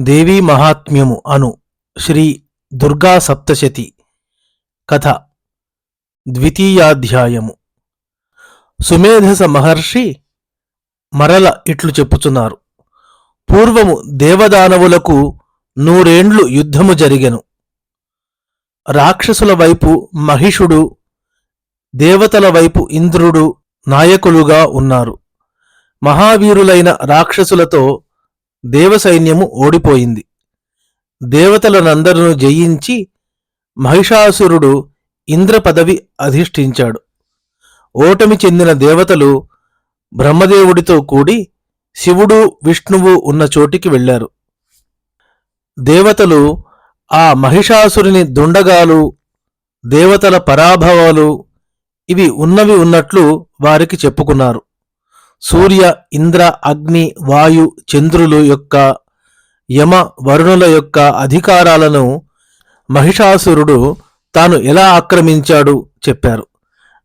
దేవీ మహాత్మ్యము అను శ్రీ దుర్గా సప్తశతి కథ ద్వితీయాధ్యాయము. సుమేధస మహర్షి మరల ఇట్లు చెప్పుచున్నారు. పూర్వము దేవదానవులకు నూరేండ్లు యుద్ధము జరిగెను. రాక్షసుల వైపు మహిషుడు దేవతల వైపు ఇంద్రుడు నాయకులుగా ఉన్నారు. మహావీరులైన రాక్షసులతో దేవసైన్యము ఓడిపోయింది. దేవతలనందరూ జయించి మహిషాసురుడు ఇంద్ర పదవి అధిష్ఠించాడు. ఓటమి చెందిన దేవతలు బ్రహ్మదేవుడితో కూడి శివుడు విష్ణువు ఉన్న చోటికి వెళ్ళారు. దేవతలు ఆ మహిషాసురుని దుండగాలు దేవతల పరాభవాలు ఇవి ఉన్నవి ఉన్నట్లు వారికి చెప్పుకున్నారు. సూర్య ఇంద్ర అగ్ని వాయు చంద్రులు యొక్క యమ వరుణుల యొక్క అధికారాలను మహిషాసురుడు తాను ఎలా ఆక్రమించాడు చెప్పారు.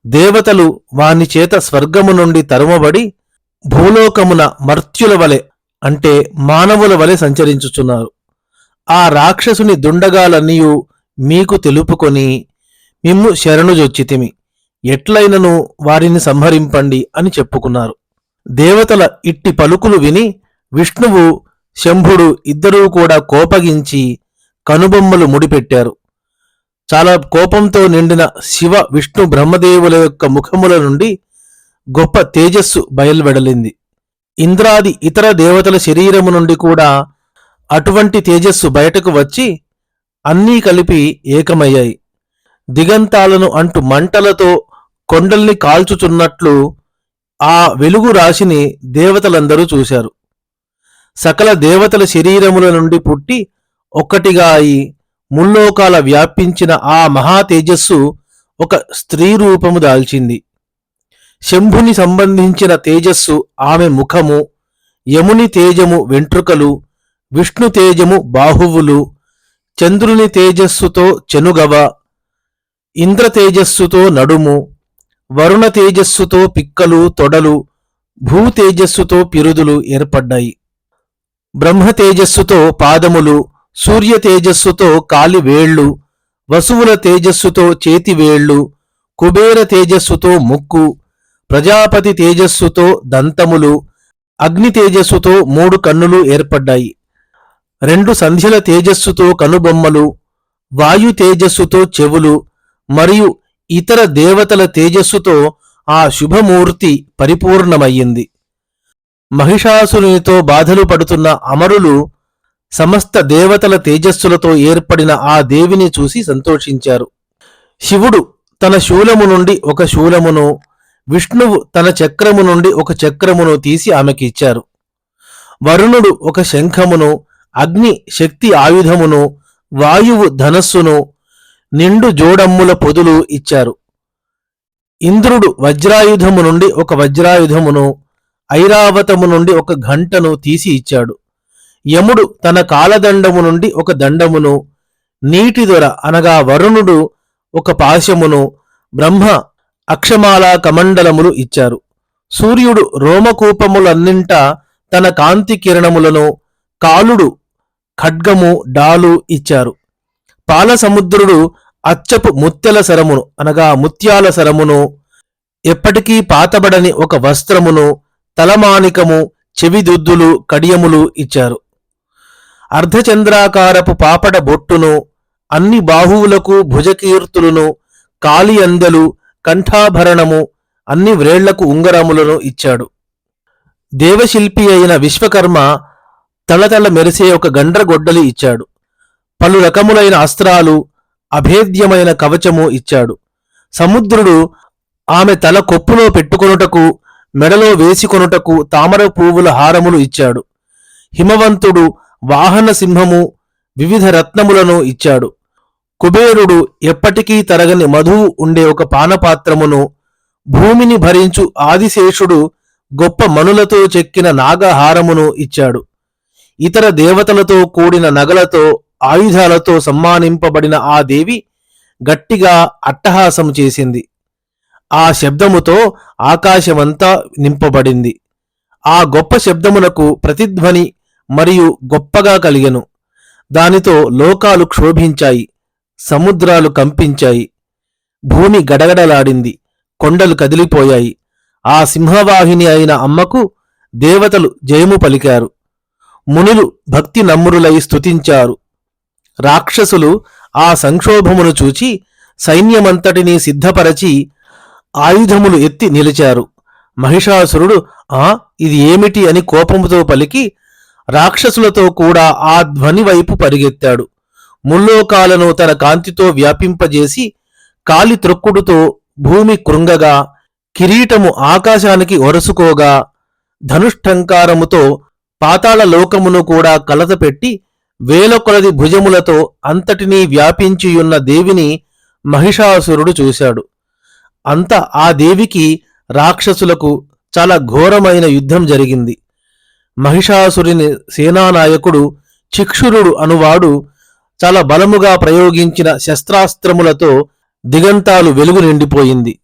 దేవతలు వాని చేత స్వర్గము నుండి తరుమబడి భూలోకమున మర్త్యుల వలె అంటే మానవుల వలె సంచరించుచున్నారు. ఆ రాక్షసుని దుండగాలన్నీయు మీకు తెలుపుకొని మిమ్ము శరణుజొచ్చితిమి. ఎట్లైనను వారిని సంహరింపండి అని చెప్పుకున్నారు. దేవతల ఇట్టి పలుకులు విని విష్ణువు శంభుడు ఇద్దరూ కూడా కోపగించి కనుబొమ్మలు ముడిపెట్టారు. చాలా కోపంతో నిండిన శివ విష్ణు బ్రహ్మదేవుల యొక్క ముఖముల నుండి గొప్ప తేజస్సు బయలువెడలింది. ఇంద్రాది ఇతర దేవతల శరీరము నుండి కూడా అటువంటి తేజస్సు బయటకు వచ్చి అన్నీ కలిపి ఏకమయ్యాయి. దిగంతాలను అంటు మంటలతో కొండల్ని కాల్చుచున్నట్లు ఆ వెలుగు రాశిని దేవతలందరూ చూశారు. సకల దేవతల శరీరముల నుండి పుట్టి ఒక్కటిగా అయి ముల్లోకాల వ్యాపించిన ఆ మహా తేజస్సు ఒక స్త్రీ రూపము దాల్చింది. శంభుని సంబంధించిన తేజస్సు ఆమె ముఖము యముని తేజము వెంట్రుకలు విష్ణు తేజము బాహువులు చంద్రుని తేజస్సుతో చెనుగవ ఇంద్ర తేజస్సుతో నడుము వరుణ తేజస్సుతో పిక్కలు తొడలు భూ తేజస్సుతో పిరుదులు ఏర్పడ్డాయి. బ్రహ్మ తేజస్సుతో పాదములు సూర్య తేజస్సుతో కాలి వసువుల తేజస్సుతో చేతివేళ్ళు కుబేర తేజస్సుతో ముక్కు ప్రజాపతి తేజస్సుతో దంతములు అగ్ని తేజస్సుతో మూడు కన్నులు ఏర్పడ్డాయి. రెండు సంధ్యల తేజస్సుతో కనుబొమ్మలు వాయు తేజస్సుతో చెవులు మరియు ఇతర దేవతల తేజస్సుతో ఆ శుభమూర్తి పరిపూర్ణమయ్యింది. మహిషాసురునితో బాధలు పడుతున్న అమరులు సమస్త దేవతల తేజస్సులతో ఏర్పడిన ఆ దేవిని చూసి సంతోషించారు. శివుడు తన శూలము నుండి ఒక శూలమును విష్ణువు తన చక్రము నుండి ఒక చక్రమును తీసి ఆమెకి ఇచ్చారు వరుణుడు ఒక శంఖమును అగ్ని శక్తి ఆయుధమును వాయువు ధనస్సును నిండు జోడమ్ముల పొదులు ఇచ్చారు. ఇంద్రుడు వజ్రాయుధము నుండి ఒక వజ్రాయుధమును ఐరావతము నుండి ఒక ఘంటను తీసి ఇచ్చాడు. యముడు తన కాలదండము నుండి ఒక దండమును నీటి దొర అనగా వరుణుడు ఒక పాశమును బ్రహ్మ అక్షమాలా కమండలములు ఇచ్చారు. సూర్యుడు రోమకూపములన్నింట తన కాంతి కిరణములను కాలుడు ఖడ్గము డాలు ఇచ్చారు. పాలసముద్రుడు అచ్చపు ముత్యల సరమును అనగా ముత్యాల సరమును ఎప్పటికీ పాతబడని ఒక వస్త్రమును తలమానికము చెవిదుద్దులు కడియములు ఇచ్చారు. అర్ధచంద్రాకారపు పాపడ బొట్టును అన్ని బాహువులకు భుజకీర్తులను కాలి అందెలు కంఠాభరణము అన్ని వ్రేళ్ళకు ఉంగరములను ఇచ్చాడు. దేవశిల్పి అయిన విశ్వకర్మ తళతళ మెరిసే ఒక గండ్రగొడ్డలి ఇచ్చాడు. పలు రకములైన అస్త్రాలు అభేద్యమైన కవచము ఇచ్చాడు. సముద్రుడు ఆమె తల కొప్పులో పెట్టుకొనుటకు మెడలో వేసికొనుటకు తామర పువ్వుల హారములు ఇచ్చాడు. హిమవంతుడు వాహన సింహము వివిధ రత్నములను ఇచ్చాడు. కుబేరుడు ఎప్పటికీ తరగని మధువు ఉండే ఒక పానపాత్రమును భూమిని భరించు ఆదిశేషుడు గొప్ప మనులతో చెక్కిన నాగహారమును ఇచ్చాడు. ఇతర దేవతలతో కూడిన నగలతో ఆయుధాలతో సమ్మానింపబడిన ఆ దేవి గట్టిగా అట్టహాసం చేసింది. ఆ శబ్దముతో ఆకాశమంతా నింపబడింది. ఆ గొప్ప శబ్దమునకు ప్రతిధ్వని మరియు గొప్పగా కలిగెను. దానితో లోకాలు క్షోభించాయి సముద్రాలు కంపించాయి. భూమి గడగడలాడింది కొండలు కదిలిపోయాయి. ఆ సింహవాహిని అయిన అమ్మకు దేవతలు జయము పలికారు. మునులు భక్తి నమ్మురులై స్తుతించారు. రాక్షసులు ఆ సంక్షోభమును చూచి సైన్యమంతటినీ సిద్ధపరచి ఆయుధములు ఎత్తి నిలిచారు. మహిషాసురుడు ఆ ఇది ఏమిటి? అని కోపముతో పలికి రాక్షసులతో కూడా ఆ ధ్వని వైపు పరిగెత్తాడు. ముల్లోకాలను తన కాంతితో వ్యాపింపజేసి కాలి త్రొక్కుడుతో భూమి కృంగగా కిరీటము ఆకాశానికి ఒరసుకోగా ధనుష్టంకారముతో పాతాళ లోకమును కూడా కలతపెట్టి వేల కొలది భుజములతో అంతటినీ వ్యాపించియున్న దేవిని మహిషాసురుడు చూశాడు. అంత ఆ దేవికి రాక్షసులకు చాలా ఘోరమైన యుద్ధం జరిగింది. మహిషాసురుని సేనానాయకుడు చిక్షురుడు అనువాడు చాలా బలముగా ప్రయోగించిన శస్త్రాస్త్రములతో దిగంతాలు వెలుగు నిండిపోయింది.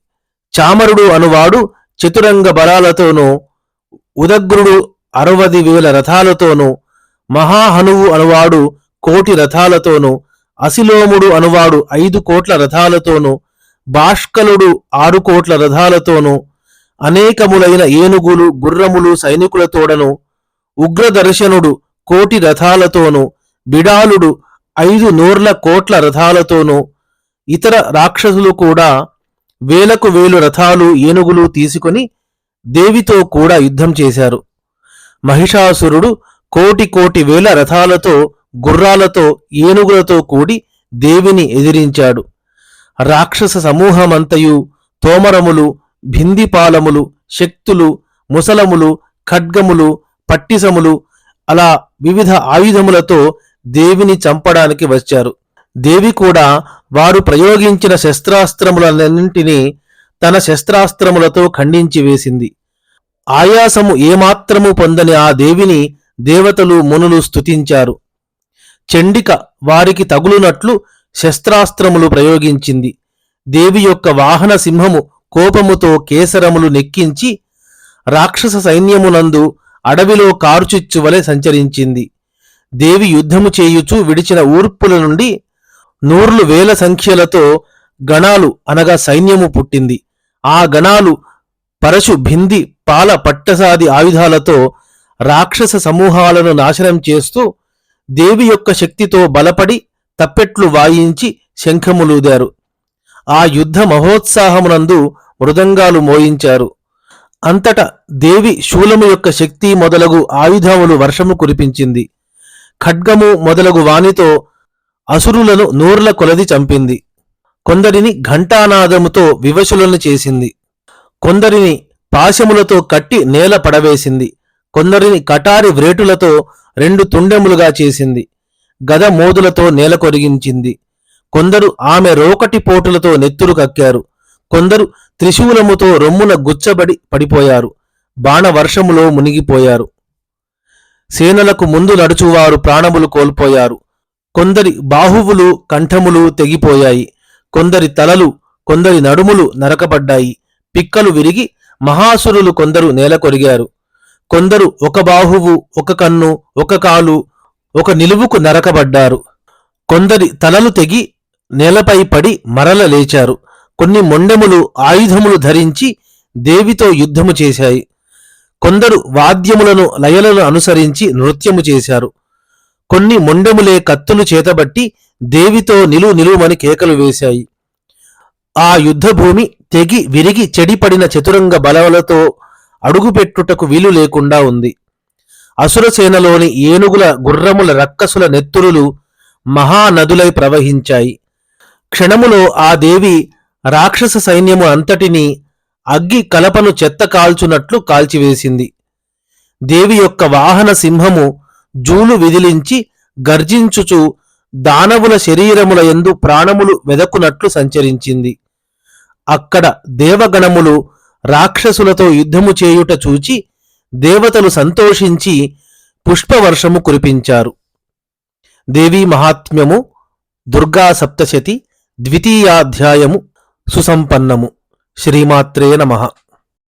చామరుడు అనువాడు చతురంగ బలాలతోనూ ఉదగ్రుడు అరవది వేల రథాలతోనూ మహాహనువు అనువాడు కోటి రథాలతోనూ అసిలోముడు అనువాడు ఐదు కోట్ల రథాలతోనూ బాష్కలుడు ఆరు కోట్ల రథాలతోనూ అనేకములైన ఏనుగులు గుర్రములు సైనికులతోడను ఉగ్రదర్శనుడు కోటి రథాలతోనూ బిడాలుడు ఐదు నూర్ల కోట్ల రథాలతోనూ ఇతర రాక్షసులు కూడా వేలకు వేలు రథాలు ఏనుగులు తీసుకొని దేవితో కూడా యుద్ధం చేశారు. మహిషాసురుడు కోటి కోటి వేల రథాలతో గుర్రాలతో ఏనుగులతో కూడి దేవిని ఎదిరించాడు. రాక్షస సమూహమంతయు తోమరములు భిందిపాలములు శక్తులు ముసలములు ఖడ్గములు పట్టిసములు అలా వివిధ ఆయుధములతో దేవిని చంపడానికి వచ్చారు. దేవి కూడా వారు ప్రయోగించిన శస్త్రాస్త్రములన్నింటినీ తన శస్త్రాస్త్రములతో ఖండించి వేసింది. ఆయాసము ఏమాత్రము పొందని ఆ దేవిని దేవతలు మునులు స్తుతించారు. చండిక వారికి తగులునట్లు శస్త్రాస్త్రములు ప్రయోగించింది. దేవి యొక్క వాహన సింహము కోపముతో కేసరములు నెక్కించి రాక్షస సైన్యమునందు అడవిలో కారుచిచ్చువలె సంచరించింది. దేవి యుద్ధము చేయుచు విడిచిన ఊర్పుల నుండి నూర్లు వేల సంఖ్యలతో గణాలు అనగా సైన్యము పుట్టింది. ఆ గణాలు పరశు భింది పాల పట్టసాది ఆయుధాలతో రాక్షస సమూహాలను నాశనం చేస్తూ దేవి యొక్క శక్తితో బలపడి తప్పెట్లు వాయించి శంఖములూదారు. ఆ యుద్ధ మహోత్సాహమునందు మృదంగాలు మోయించారు. అంతట దేవి శూలము యొక్క శక్తి మొదలగు ఆయుధములు వర్షము కురిపించింది. ఖడ్గము మొదలగు వానితో అసురులను నూర్ల కొలది చంపింది. కొందరిని ఘంటానాదముతో వివశులను చేసింది. కొందరిని పాశములతో కట్టి నేల పడవేసింది. కొందరిని కటారి వ్రేటులతో రెండు తుండెములుగా చేసింది. గద మోదులతో నేల కొరిగించింది. కొందరు ఆమె రోకటి పోటులతో నెత్తురు కక్కారు. కొందరు త్రిశూలముతో రొమ్మున గుచ్చబడి పడిపోయారు. బాణవర్షములో మునిగిపోయారు. సేనలకు ముందు నడుచువారు ప్రాణములు కోల్పోయారు. కొందరి బాహువులు కంఠములు తెగిపోయాయి. కొందరి తలలు కొందరి నడుములు నరకబడ్డాయి. పిక్కలు విరిగి మహాసురులు కొందరు నేల కొరిగారు. కొందరు ఒక బాహువు ఒక కన్ను ఒక కాలు ఒక నిలువుకు నరకబడ్డారు. కొందరి తలలు తెగి నేలపై పడి మరల లేచారు. కొన్ని మొండెములు ఆయుధములు ధరించి దేవితో యుద్ధము చేశాయి. కొందరు వాద్యములను లయలను అనుసరించి నృత్యము చేశారు. కొన్ని మొండెములే కత్తులు చేతబట్టి దేవితో నిలు నిలువమని కేకలు వేశాయి. ఆ యుద్ధభూమి తెగి విరిగి చెడిపడిన చతురంగ బలవలతో అడుగుపెట్టుటకు వీలు లేకుండా ఉంది. అసురసేనలోని ఏనుగుల గుర్రముల రక్కసుల నెత్తురులు మహానదులై ప్రవహించాయి. క్షణములో ఆ దేవి రాక్షస సైన్యము అంతటినీ అగ్గి కలపను చెత్త కాల్చునట్లు కాల్చివేసింది. దేవి యొక్క వాహన సింహము జూలు విదిలించి గర్జించుచు దానవుల శరీరముల ఎందు ప్రాణములు వెదకునట్లు సంచరించింది. అక్కడ దేవగణములు రాక్షసులతో యుద్ధము చేయుట చూచి దేవతలు సంతోషించి పుష్పవర్షము కురిపించారు. దేవీ మహాత్మ్యము దుర్గా సప్తశతి ద్వితీయాధ్యాయము సుసంపన్నము. శ్రీమాత్రే నమః.